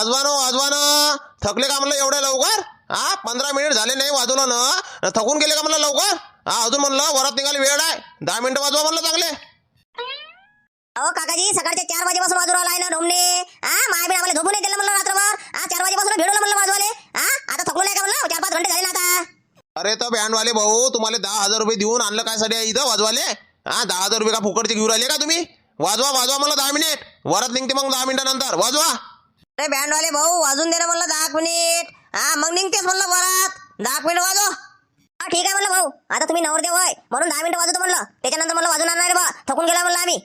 वाजवा ना वाजवा ना. थकले का म्हणलं एवढ्या लवकर? हा पंधरा मिनिट झाले नाही वाजवलं ना. थकून गेले का म्हणलं लवकर? हा अजून म्हणलं वरात निघाली वेळ आहे. दहा मिनिटं वाजवा म्हणलं चांगले. अहो काकाजी सकाळच्या चार वाजेपासून वाजू राहिला आहे ना ढोमणे हा माय आम्हाला झोपून नाही दिलं म्हणलं रात्रभर. हा चार वाजेपासून भेटवलं म्हणलं वाजवाले हा आता थकलो नाही का म्हणलं? चार पाच घंटे झाले ना आता. अरे तर बँडवाले भाऊ तुम्हाला दहा हजार रुपये देऊन आणलं काय साठी इथं वाजवाले हा दहा हजार रुपये का फुकटचे घेऊन राहिले का तुम्ही? वाजवा वाजवा म्हणलं दहा मिनिट. वरात निघते मग दहा मिनिटानंतर. वाजवा. अरे बँडवाले भाऊ वाजून दे ना म्हणलं दहा मिनिट. हा मग निघतेच म्हणलं वरात दहा मिनिट वाजव. हा ठीक आहे म्हणलं भाऊ. आता तुम्ही नवरदेव होय म्हणून दहा मिनिटं वाजवतो म्हणलं. त्याच्यानंतर म्हणलं वाजून आणणार रे बा. थकून गेला म्हणलं आम्ही.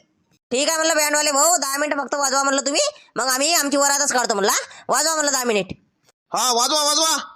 ठीक आहे म्हणलं बँडवाले भाऊ. दहा मिनिटं फक्त वाजवा म्हणलं तुम्ही. मग आम्ही आमची वरातच काढतो म्हणला वाजवा म्हणलं दहा मिनिट. हा वाजवा वाजवा.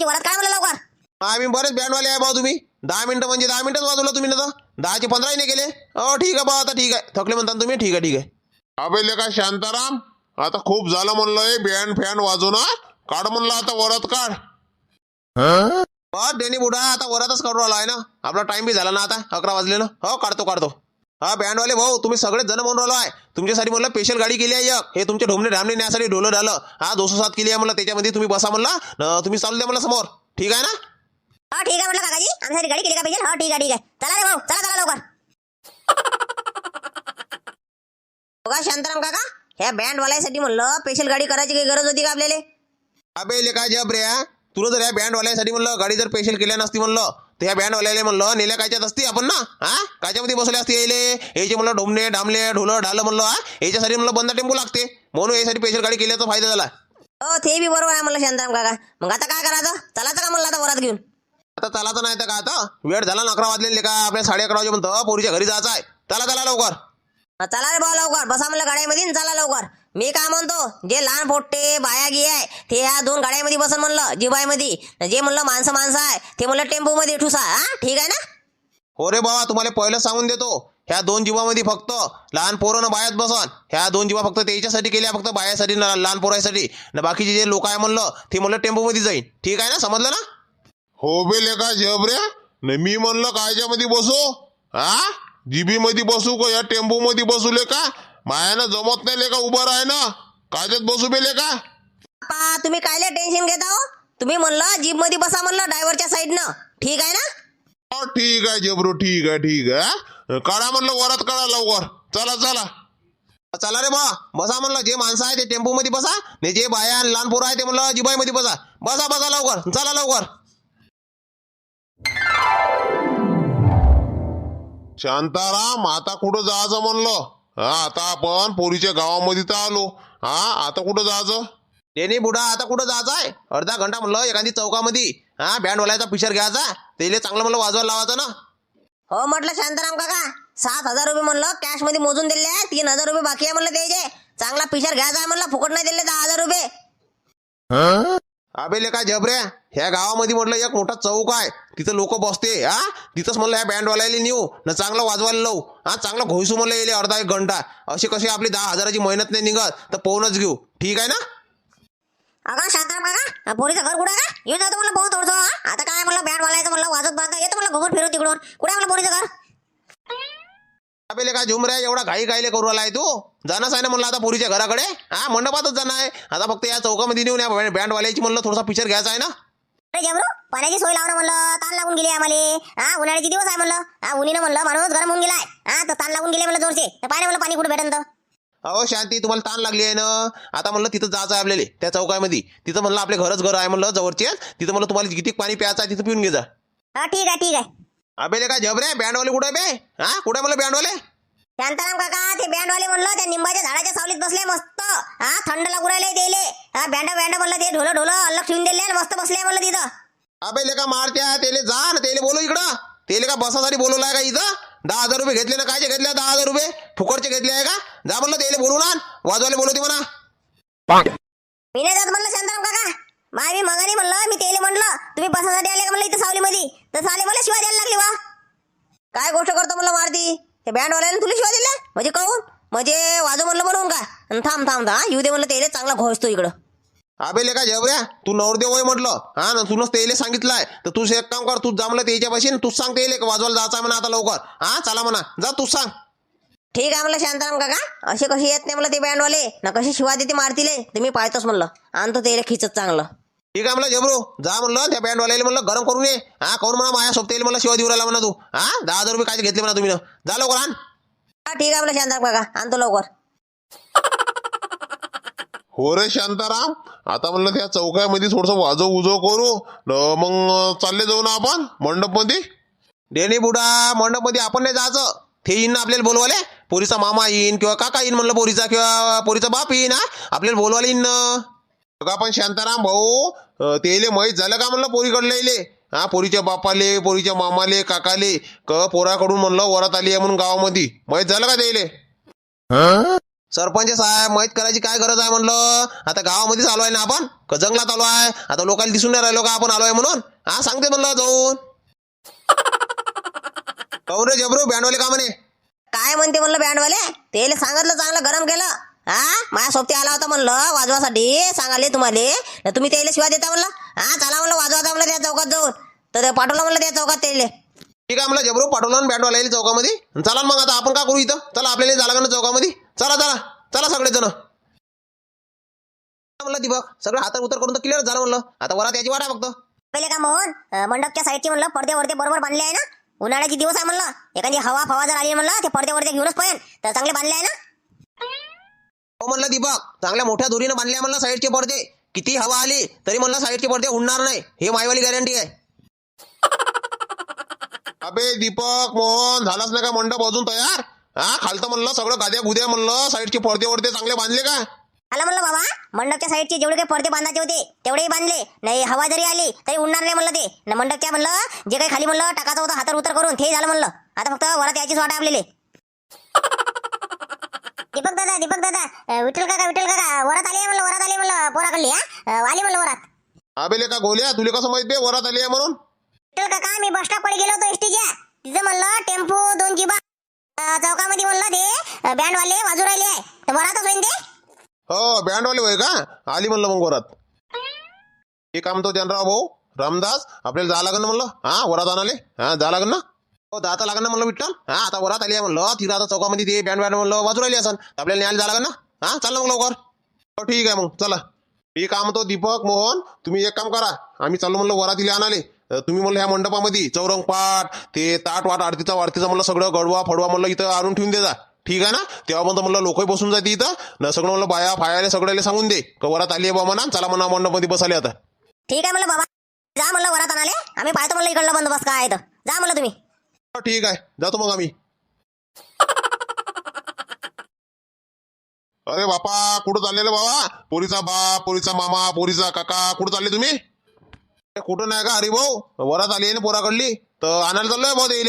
तुमची वरात काय म्हणलं लवकर? आम्ही बरेच बँडवाले आहे भाऊ तुम्ही. दहा मिनिटं म्हणजे दहा मिनिटच वाजवलं तुम्ही ना तर. दहाचे पंधराही नाही केले. हो ठीक आहे भाऊ आता ठीक आहे. थकले म्हणता ना तुम्ही ठीक आहे ठीक आहे. अबे लेका शांताराम आता खूप झालं म्हणलंय बँड फॅन वाजवणं काढ म्हणलं आता वरात काढ. बस डेनी बुडा आता वरातच काढून आला आहे ना. आपला टाइम बी झाला ना आता अकरा वाजले ना. हो काढतो काढतो. हा बँडवाले भाऊ तुम्ही सगळेच जण म्हणून राहिलो आहे. तुमच्यासाठी म्हणलं स्पेशल गाडी केली आहे एक. हे तुमचे ढोमणे ढामणे नेण्यासाठी ढोलं झालं. हा दोनशे सात केली आहे म्हणलं त्याच्यामध्ये तुम्ही बसा म्हणलं. तुम्ही चालू द्या म्हणलं समोर. ठीक आहे ना? हो ठीक आहे म्हटलं काकाजी. आमच्यासाठी गाडी केली का पाहिजे? हो ठीक आहे ठीक आहे. चला रे भाऊ चला चला लवकर. बघा शांताराम काका? ह्या बँड वाल्यासाठी म्हणलं स्पेशल गाडी करायची काही गरज होती का आपल्याला? अबे ले काय जब रे हा? तुला जर या बँडवाल्यासाठी म्हणलं गाडी जर स्पेशल केल्या नसती म्हणलं तर ह्या बँडवाल्याला म्हणलं नेल्या कायच्यात असती आपण ना? हा कायच्यामध्ये बसले असते यायले? याचे म्हणलं ढोमणे डामले ढोलं ढालं म्हणलं हा याच्यासाठी म्हणलं बंदा टेम्पो लागते. म्हणून यासाठी स्पेशल गाडी केल्याचा फायदा झाला. हो ते बी बरोबर आहे म्हणलं शांताराम काका. मग आता काय करायचं? चलाचं का म्हणलं आता वरात घेऊन? आता चालायचं नाही तर का आता? वेळ झाला ना अकरा वाजलेले का? आपल्या साडे अकरा वाजेपर्यंत पोरीच्या घरी जायचं आहे. चला चला लवकर. चला रे भाऊ लवकर. बसा म्हणलं गाड्यामध्ये आणि चला लवकर. मी काय म्हणतो? जे लहान पोट्टे बाया गी आहे ते ह्या दोन गाड्यामध्ये बसन म्हणलं जिबाईमध्ये जे म्हणलं माणसं माणसं आहे ते म्हणलं टेम्पोमध्ये ठुसा हा? ठीक आहे ना? हो रे बाबा तुम्हाला पहिलं सांगून देतो. ह्या दोन जीवामध्ये फक्त लहान पोरं न बायात बसन. ह्या दोन जीवा फक्त त्याच्यासाठी केल्या फक्त बायासाठी न लहान पोरासाठी. न बाकीचे जे लोक आहे म्हणलं ते म्हणलं टेम्पोमध्ये जाईन. ठीक आहे ना? समजलं ना? हो बे लेका जबऱ्या न मी म्हणलं कायच्यामध्ये बसू हा? जीबी मध्ये बसू का या टेम्पो मध्ये बसू लेका मायानं जमत नाही लेका उभं राह ना कायच्यात बसू बे लेका. पा तुम्ही कायले टेन्शन घेता हो तुम्ही म्हणलं जीपमध्ये बसा म्हणलं ड्रायव्हरच्या साईडनं ठीक आहे ना? हो ठीक आहे जबरू ठीक आहे ठीक आहे? काढा म्हणलं वरात काढा लवकर. चला चला. चला रे बा बसा म्हणलं जे माणसं आहे ते टेम्पो मध्ये बसा. ने जे बाया आणि लहान पोरं आहे ते म्हणलं जिबाई मध्ये बसा. बसा बसा लवकर. चला लवकर. शांताराम आता कुठं जायचं म्हणलं? हा आता आपण पोरीच्या गावामध्ये तर आलो. हा आता कुठं जायचं? डेनी बुडा आता कुठं जायचं आहे अर्धा घंटा म्हणलं एखादी चौकामध्ये. हा बँडवाल्याचा पिक्चर घ्यायचा. त्याला चांगलं म्हणलं वाजवायला लावायचं ना. हो म्हटलं शांताराम काका. सात हजार रुपये म्हणलं कॅशमध्ये मोजून दिले आहे तीन हजार रुपये बाकी आहे म्हणलं द्यायचे चांगला पिक्चर घ्यायचा आहे म्हणलं फुकट नाही दिले दहा हजार रुपये. अबे लेका जबऱ्या ह्या गावामध्ये म्हटलं एक मोठा चौक आहे. तिथं लोक बसते हा? तिथंच म्हणलं ह्या बँडवाल्याला नेऊ. ना चांगलं वाजवायला लावू. हा चांगलं घोसू म्हणलं येईल अर्धा एक घंटा. अशी कशी आपली दहा हजाराची मेहनत नाही निघत तर पोहूनच घेऊ. ठीक आहे ना? अगं शांताराम काका पोरीचं घर कुठं आहे का येऊन जातो म्हणलं बहुत थोडं आता काय म्हणलं बँड वालायचं म्हणलं वाजत बांधता. येतो म्हणलं घुमून फिरून तिकडून. कुठे आहे म्हणलं पोरीचं घर? अबे लेका झुमऱ्या एवढा घाई घाईले करू आलाय तू? जाणंच आहे ना म्हणलं आता पोरीच्या घराकडे? हा मंडपातच जाणं आहे. आता फक्त या चौकामध्ये नेऊन या बँडवाल्याची म्हणलं थोडासा पिक्चर घ्यायचा आहे ना? अरे पाण्याची सोय लावणं म्हणलं ताण लागून गेली आम्हाला. हा उन्हाळ्याचे दिवस आहे म्हणलं. हा उन्हीनं म्हणलं माणूस गरम होऊन गेलाय हा तर ताण लागून गेले म्हणलं जोरचे. तर पाणी म्हणलं पाणी कुठे भेटन तर. अहो शांती तुम्हाला ताण लागली आहे ना? आता म्हणलं तिथं जायचं आहे आपल्याला त्या चौकामध्ये. तिथं म्हणलं आपले घरच घर आहे म्हणलं जवळचे. तिथं म्हणलं तुम्हाला किती पाणी प्यायचं आहे तिथं पिऊन घे जा. हा ठीक आहे ठीक आहे. अबे लेका जबरे बँडवाले कुठे बे? हा? कुठे म्हणलं बँडवाले? शांताराम काका ते बँडवाले म्हणलं त्या निंबाच्या झाडाच्या सावलीत बसले मस्त. हा थंड लागू राहिले दिले हा बँड बँड म्हणलं ते ढोलं ढोलं अलग ठेवून दिले मस्त बसले म्हणलं तिथं. अबे लेका मारत्या तेले जा ना तेले बोलू इकडं. तेले का बसासाठी बोलवलाय का इथं? दहा हजार रुपये घेतले ना कायचे घेतले? दहा हजार रुपये? फुकटचे घेतले आहे का? जा म्हणलं तेले बोलून आण. वाजवायला बोलवते म्हणा. मी नाही जात म्हणलं शांताराम काका. माय मी मगानी म्हणलं. मी तेले म्हणलं तुम्ही बसासाठी आले का म्हणलं इथं सावलीमध्ये? तर साले मला शिवाय द्यायला लागली वा. ते बँडवाल्याने तुला शिवा दिल्या म्हणजे कहून म्हणजे वाजव म्हणलं म्हणून का? अन थांब थांब हा? येऊ दे म्हणलं ते चांगला घोषतो इकडं. अबे लेका जबऱ्या तू नवरदेव होय म्हटलं. हा ना तुनच तेले सांगितलंय. तर तूच एक काम कर तूच जमलं त्याच्या पाशी तूच सांग तेले का वाजवायला जायचं म्हणा आता लवकर. हा चला म्हणा. जा तूच सांग. ठीक आहे म्हणलं शांताराम काका. असे कशी येत नाही म्हणलं ते बँडवाले ना कशी शिवा देते मारतीले? ते मी पाहतोच म्हणलं. आणतो ते खिचत चांगलं. ठीक आहे म्हणलं जबरू जा म्हणलं त्या बँडवाल्याला म्हणलं गरम करून ये. हा करून म्हणा माझ्या सोबत येईल म्हणलं शिवा देऊ राहिला म्हणा तू. हा दहा हजार रुपये काय घेतले म्हणा तुम्ही. ना जा लवकर आण. हा ठीक आहे म्हणलं शांताराम काका. आणतो लवकर. हो रे शांताराम. आता म्हणलं त्या चौकामध्ये थोडस वाजव उजव करू. न मग चालले जाऊ ना आपण मंडपमध्ये डेनी बुडा मंडपमध्ये आपण नाही जायचं. ते येईन ना आपल्याला बोलवाले. पोरीचा मामा येईन किंवा काका येईन म्हणलं पोरीचा किंवा पोरीचा बाप येईन हा. आपल्याला बोलवायला येईन ना. का पण शांताराम भाऊ तेले माहीत झालं का म्हणलं पोरीकडलं येले हा पोरीच्या बापाले पोरीच्या मामाले काकाले क पोराकडून म्हणलं वरात आली आहे म्हणून गावामध्ये. माहीत झालं का त्याले सरपंच साहेब माहीत करायची काय गरज आहे म्हणलं? आता गावामध्येच आलो आहे ना आपण? का जंगलात आलो आहे? आता लोकांना दिसून नाही राहिलो का आपण आलो आहे म्हणून? हा सांगते म्हणलं जाऊन. कौन रे जबरू बँडवाले का म्हणे? काय म्हणते म्हणलं बँडवाले तेले सांगितलं चांगलं गरम केलं. हा? माझ्या सोबती आला होता म्हणलं वाजवासाठी सांगाले तुम्हाला. तुम्ही त्याला शिवा देता म्हणलं? हा चला म्हणलं वाजवाता म्हणलं त्या चौकात जाऊन. तर पाठवलं म्हणलं त्या चौकात त्याले. ठीक आहे म्हणलं जबरू पाठवलं बँडवाला येईल चौकामध्ये. चला मग आता आपण का करू इथं? चला आपल्याला झाला का ना चौकामध्ये. चला चला. चला सगळे जण म्हणलं दीपक सगळं हातात उतर करून तर क्लिअर झालं म्हणलं. आता वरात याची वाट फक्त. पहिले का मोहन? मंडपच्या साईडचे म्हणलं पडदे वरते बरोबर बांधले आहे ना? उन्हाळ्याचे दिवस आहे म्हणलं. एखादी हवा फवा जर आली म्हणलं ते पडदे वरते घेऊनच पाहिजे तर चांगले बांधले आहे ना? म्हणलं दीपक चांगल्या मोठ्या दोरीनं बांधल्या म्हणलं साईडचे पडदे. किती हवा आली तरी म्हणलं साईडचे पडदे उडणार नाही. हे मायवाली गॅरंटी आहे. अबे दीपक मोहन झालाच नाही का मंडप अजून तयार? हा खालतं म्हणलं सगळं गाद्या गुद्या म्हणलं साईडचे पडदे वडदे चांगले बांधले का? आला म्हणलं बाबा मंडपच्या साईडचे जेवढे काही पडदे बांधायचे होते तेवढेही बांधले. नाही हवा जरी आली तरी उडणार नाही म्हणलं ते. न मंडपच्या म्हणलं जे काही खाली म्हणलं टाकाचं होतं हातर उतर करून ते झालं म्हणलं. आता फक्त वरात याचीच वाट आहे आपल्याला. दीपक दादा दीपक दादा. विठ्ठल काका विठ्ठल काका. वरात आली आहे म्हणलं वरात आली म्हणलं पोराकडली हा? आली म्हणलं वरात. अबे का गोल्या? तुला कसं माहीत बे वरात आली आहे म्हणून? विठ्ठल काका मी बस स्टॉपकडे गेलो होतो एसटीच्या. तिथं म्हणलं टेम्पो दोन जिबा चौकामध्ये म्हणलं ते बँड वाले वाजू राहिले आहे. तर वरातच होईन ते? हो बँडवाले होय का? आली म्हणलं मग वरात. हे काम तो जनराव भाऊ रामदास आपल्याला जा लागेल ना म्हणलं. हा वरात आणाले. हा जा लागेल ना. हो दाता लागणार ना म्हणलं विठ्ठल? हा आता वरात आली आहे म्हणलं. तिथं आता चौकामध्ये ते बँड बँड म्हणलं वाजू राहिली असं आपल्याला न्यायला जा लागेल ना? हा चाल मग लवकर. हो ठीक आहे मग. चला. मी काम म्हणतो दीपक मोहन. तुम्ही एक काम करा. आम्ही चाललो म्हणलं वरातीला आणाले तुम्ही म्हणलं ह्या मंडपामध्ये चौरंग पाठ ते ताट वाट आरतीचा वाढतीचा म्हणलं सगळं गडवा फडवा म्हणलं इथं आणून ठेवून दे जा ठीक आहे ना? तेव्हा म्हणतो म्हणलं लोकही बसून जाते इथं. न सगळं म्हणलं बाया फायाला सगळ्याला सांगून दे. का वरात आली आहे बा ना चला म्हणा मंडपमध्ये बसाले आता. ठीक आहे म्हणलं बाबा. जा म्हणलं वरात आणाले आम्ही पाहतो म्हणलं इकडलं बंदोबस्त काय आहे तर. जा म्हणलं तुम्ही. ठीक आहे. जातो मग आम्ही. अरे बापा कुठं चाललेलं बाबा? पोरीचा बाप पोरीचा मामा पोरीचा काका कुठं चालले तुम्ही? ए, कुठं नाही का अरे भाऊ? वरात आली आहे ना पोराकडली. तर आणायला चाललोय भाऊ येईल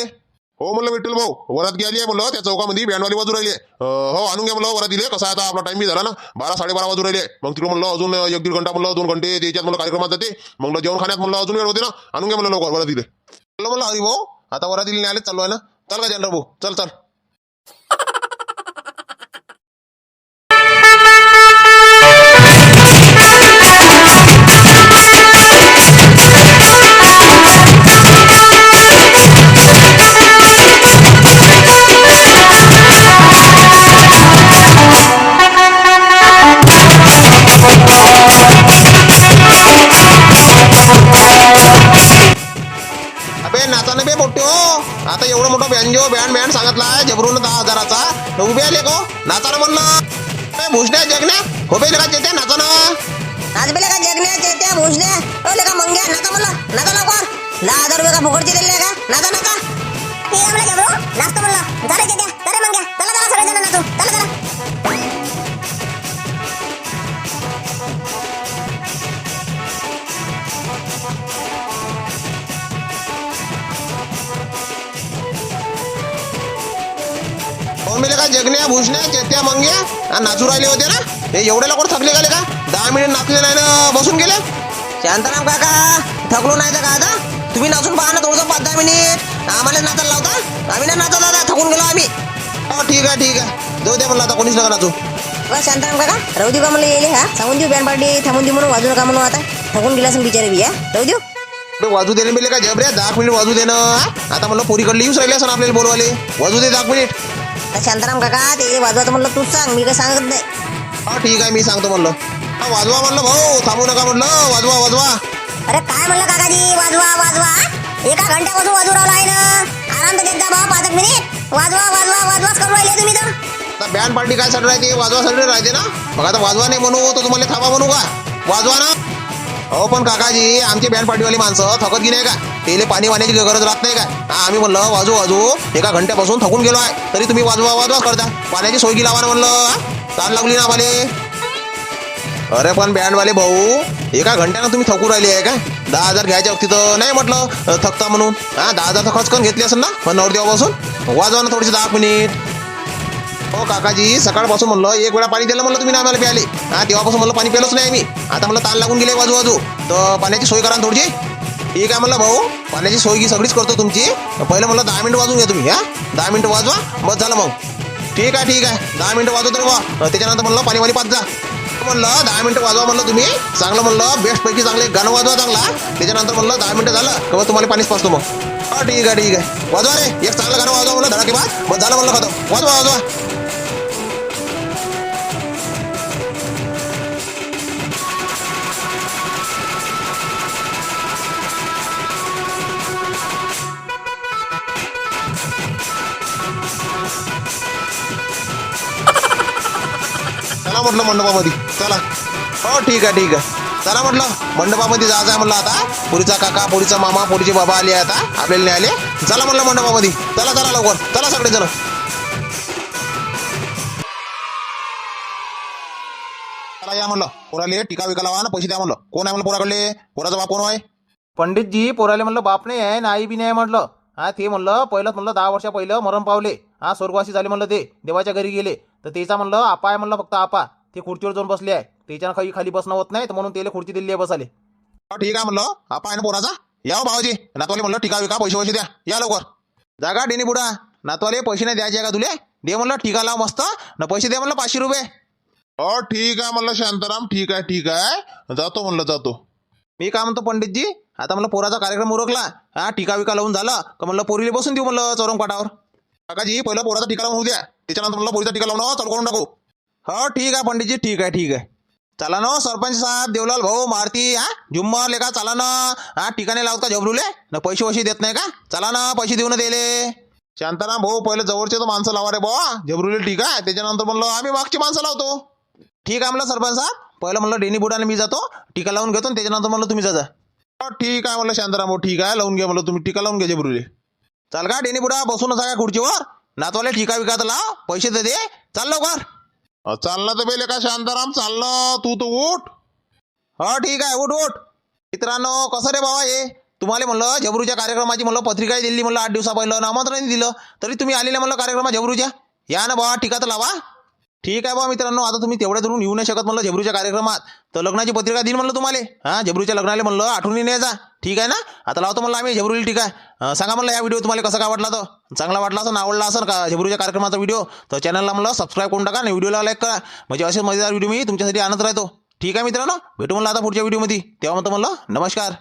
हो म्हणलं विठ्ठल भाऊ वरात गेली आहे म्हणलं त्या चौकामध्ये बँडवाली बाजू राहिली आहे. अं, हो आणून घ्या म्हणलं वरात दिले कसं आहे आता आपला टाइम बी झाला ना. बारा साडेबारा वाजू राहिले. मग तिकडे म्हणलं अजून एक दीड घंटा म्हणलं दोन घंटे त्याच्यात म्हणलं कार्यक्रमात जाते. मग जेवण खाण्यात म्हणलं अजून वेळ होते ना. आणून घ्या म्हणलं लवकर वरात दिले म्हणलं म्हणलं हरी भाऊ आता वरातील दिली आले चालू आहे ना? चल का जनरा भाऊ? चल चल. अरे का मंग्या? नाचा म्हणलं नाचा नको. दहा हजार रुपये का फुकटचे दिले का? नका नका. ठीक आहे म्हणलं जबरू नाचतो म्हणलं झालं द्या चला मंग्या. चला चला सगळेजण नाचू. चला चला. हो, मेले का जगण्या भुसण्या चेत्या मंग्या? आणि नाचू राहिले होते ना? हे एवढ्या लवकर थकले गेले का? दहा मिनिट नाचले नाही ना बसून गेले? शांताराम काका थकलो नाही तर का आता? तुम्ही नाचून पहा ना थोडंसं पाच दहा मिनिट. आम्हाला नाचायला लावता? आम्ही नाही नाचत दादा थकून गेलो आम्ही. हो ठीक आहे ठीक आहे. जाऊ दे म्हणलं आता कोणीच नका नाचू. बस शांताराम काका राहू देऊ का मला येईल हा. सांगून देऊ बँड पार्टी थांबून देऊ म्हणून वाजू नका म्हणून आता. थकून गेला असेल बिचारे बी राहू देऊ. वाजू देणे बेले का जबऱ्या दहा मिनिट वाजू दे ना आता म्हणलं पोरीकडले येऊच राहिले असं आपल्याला बोलवाले वाजू दे दहा मिनिट. तर शांताराम काका ते वाजवायचं म्हणलं तूच सांग मी काही सांगत नाही. हा ठीक आहे मी सांगतो म्हणलं. वाजवा म्हणलं भाऊ थांबू नका म्हणलं. वाजवा वाजवा. अरे काय म्हणलं काकाजी? वाजवा वाजवा. एका घंट्यापासून वाजू राहिला आहे ना. आराम तर देत भाऊ पाच एक मिनिट. वाजवा वाजवा वाजवाच करू राहिले तुम्ही तर. आता बँड पार्टी काय साठी राहते? वाजवा साठी राहते ना? मग आता वाजवा नाही म्हणू तर तुम्हाला थांबा म्हणू का? वाजवा ना. हो पण काकाजी आमचे बँड पार्टीवाली माणसं थकत नाही का? तेले पाणी वाण्याची गरज राहत नाही का? आम्ही म्हणलं वाजू वाजू. एका घंट्यापासून थकून गेलो आहे. तरी तुम्ही वाजवा वाजवा करता. पाण्याची सोय लावा ना म्हणलं? ताण लागली ना आम्हाला. अरे पण बँडवाले भाऊ एका घंट्यानं तुम्ही थकू राहिले आहे का दहा हजार घ्यायच्या वक्ती तर नाही म्हटलं थकता म्हणून. हा दहा हजार तर खर्च करून घेतली असेल ना पण नवरदेवापासून? वाजवा ना थोडीशी दहा मिनिट. हो काकाजी सकाळपासून म्हणलं एक वेळा पाणी दिलं म्हणलं तुम्ही ना आम्हाला प्याले हा तेव्हापासून म्हणलं पाणी प्यालंच नाही मी आता म्हणलं ताण लागून गेले बाजू बाजू तर पाण्याची सोय करा ना थोडीशी. ठीक आहे म्हणलं भाऊ पाण्याची सोय ही सगळीच करतो तुमची. पहिलं म्हणलं दहा मिनिटं वाजून घ्या तुम्ही हा? दहा मिनिटं वाजवा बस झालं मग. ठीक आहे ठीक आहे. दहा मिनिटं वाजवतो बा. त्याच्यानंतर म्हणलं पाणी पाणी पाच जा. म्हणलं दहा मिनिटं वाजवा म्हणलं तुम्ही. चांगलं म्हणलं बेस्ट पैकी चांगलं एक गाणं वाजवा चांगला. त्याच्यानंतर म्हणलं दहा मिनिटं झालं किंवा तुम्हाला पाणीच पाचतो मग. हा ठीक आहे ठीक आहे. वाजवा रे एक चांगलं गाणं वाजवा म्हणलं धडाके बाद झालं म्हणलं खतम. वाजवा वाजवा. चला म्हटलं मंडपामध्ये. चला. हो ठीक आहे ठीक आहे. चला म्हटलं मंडपामध्ये जायचं आहे म्हटलं आता. पुरीचा काका पुरीचा मामा पुरीचे बाबा आले आता. आपल्याला नाही आले चला म्हटलं मंडपामध्ये. चला चला लवकर. चला सगळे चला या म्हणलं पोराले टिका विका लावा ना पैसे द्या म्हणलं कोण आहे म्हणलं पोराकडले? पोराचा बाप कोण आहे? पंडितजी पोराले म्हणलं बाप नाही आहे नाही आई बी नाही म्हटलं. हा ते म्हणलं पहिलं म्हणलं दहा वर्षा पहिलं मरण पावले. हा स्वर्गवासी झाले म्हणलं ते. देवाच्या घरी गेले. तर त्याचा म्हणलं आपा आहे म्हणलं फक्त आपा. ते खुर्चीवर जाऊन बसले आहे. त्याच्यानं काही खाली बसणं होत नाही तर म्हणून त्याला खुर्ची दिली आहे बसाले हो, ठीक आहे म्हणलं. आपा आहे ना पोराचा? या हो भावाजी नातवाले म्हणलं टिका विका पैसे पैसे द्या. या लवकर. जागा डेनी बुडा. नातवाले पैसे नाही द्यायचे का तुले? दे म्हणलं टिका लाव मस्त. न पैसे दे म्हणलं पाचशे रुपये. हो ठीक आहे म्हणलं शांताराम. ठीक आहे ठीक आहे. जातो म्हणलं जातो. मी काय म्हणतो पंडितजी? आता म्हणलं पोराचा कार्यक्रम उरकला. हा टिका विका लावून झाला. का म्हणलं पोरीला बसून देऊ म्हणलं चौरंग पाटावर काकाजी पहिलं पोराचा टिका लावून होऊ द्या. त्याच्यानंतर मला पोरीचा टीका लावून चालू करून टाकू. हो ठीक आहे पंडितजी ठीक आहे ठीक आहे. चला ना सरपंच साहेब देवलाल भाऊ मारती हा? झुम्मर लेखा चला ना. हा ठिकाणी लावता झबरूले? ना पैसे वैसे देत नाही का? चला ना पैसे देऊन दिले. शांताराम भाऊ पहिले जवळचे तर माणसं लावा रे बुवा. झबरूले ठीक आहे. त्याच्यानंतर म्हणलं आम्ही मागची माणसं लावतो. ठीक आहे म्हणलं सरपंच साहेब. पहिलं म्हणलं डेनी बुडाने मी जातो. टिका लावून घेतो आणि त्याच्यानंतर म्हणलं तुम्ही जा ठीक आहे म्हणलं शांताराम भाऊ ठीक आहे. लावून घ्या म्हणलं तुम्ही टिका लावून घ्या जबरुले चाल का डेनी बुडा बसून असा का खुर्चीवर. नातवाले ठिका विका तर लाव पैसे दे दे. चाल लवकर. चाललं तर बेले का शांताराम? चाललं. तू तर उठ. हो ठीक आहे उठ उठ. मित्रांनो कसं रे बाबा हे? तुम्हाला म्हणलं झबरूच्या कार्यक्रमाची म्हणलं पत्रिकाही दिली म्हणलं आठ दिवसा पहिलं आमंत्रण दिलं. तरी तुम्ही आलेले म्हणलं कार्यक्रमात झबरूच्या? या ना बाबा टिका तर लावा. ठीक आहे बा मित्रांनो आता तुम्ही तेवढ्या धरून येऊ नाही शकत म्हणलं झेबरूच्या कार्यक्रमात. तर लग्नाची पत्रिका देईन म्हणलं तुम्हाला. हां झेबरूच्या लग्नाला म्हणलं आठवणी नाही जा ठीक आहे ना? आता लावतो म्हणलं आम्ही झबरूली ठीक आहे. सांगा म्हणलं या व्हिडिओ तुम्हाला कसा काय वाटला तो? चांगला वाटला असं आवडला असेल का झेबरूच्या कार्यक्रमाचा व्हिडिओ? तर चॅनलला म्हणलं सबस्क्राईब करून टाका आणि व्हिडिओला लाईक करा. म्हणजे असे मजेदार व्हिडिओ मी तुमच्यासाठी आणत राहतो. ठीक आहे मित्रांनो? भेटू म्हणलं आता पुढच्या व्हिडिओमध्ये. तेव्हा म्हणतो म्हणलं नमस्कार.